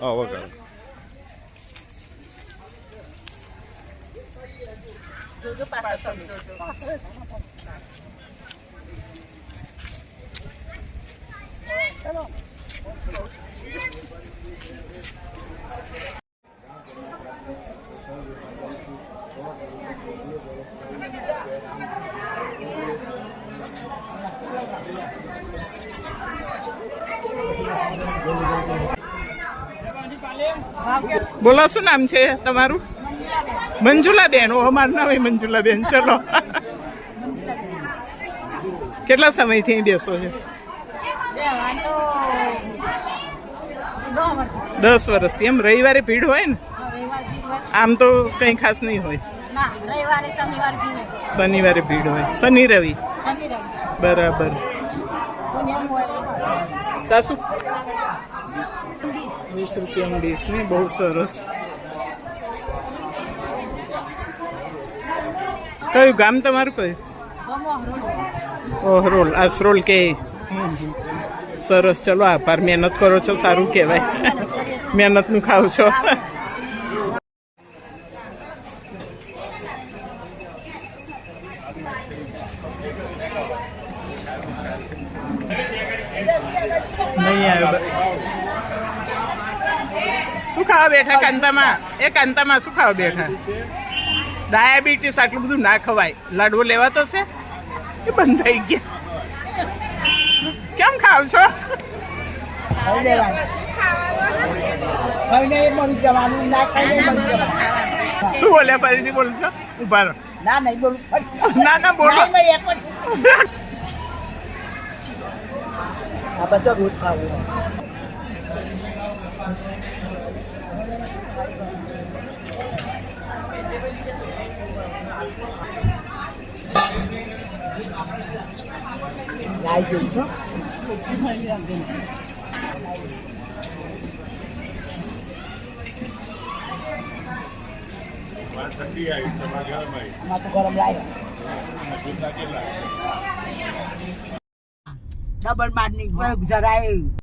哦，我改了。走个，બોલો, શું નામ છે તમારું? મંજુલાબેન. ઓ અમારું નામ મંજુલાબેન. ચલો. કેટલા સમયથી બેસો છો? દસ વર્ષથી. એમ રવિવારે ભીડ હોય ને? આમ તો કંઈ ખાસ નહીં હોય. શનિવાર ભીડ હોય. શનિ રવિ. બરાબર. તા શું વીસ રૂપિયાનું ડીશ ને બહુ સરસ. કયું ગામ તમારું કયું? ઓહરોલ આસરોલ કે. સરસ, ચલો આભાર. મહેનત કરો છો, સારું કહેવાય. મહેનતનું ખાવ છો. નહીં આવ્યો શું ખાવા બેઠા કાંતામાં? એ કાંતામાં શું ખાવા બેઠા? ડાયાબિટીસ આટલું બધું ના ખવાય. લાડવો લેવાતો છે? એ બંધ થઈ ગયા. કેમ ખાવ છો? શું બોલ્યા? ફરીથી બોલશો ઊભા રહો. ના નહીં બોલું. ના ના બોલો. આ બધો રોજ ખાવું લાઈ જોઈ છો આમાં તો ગરમ લાય ડબલ મારની જરાય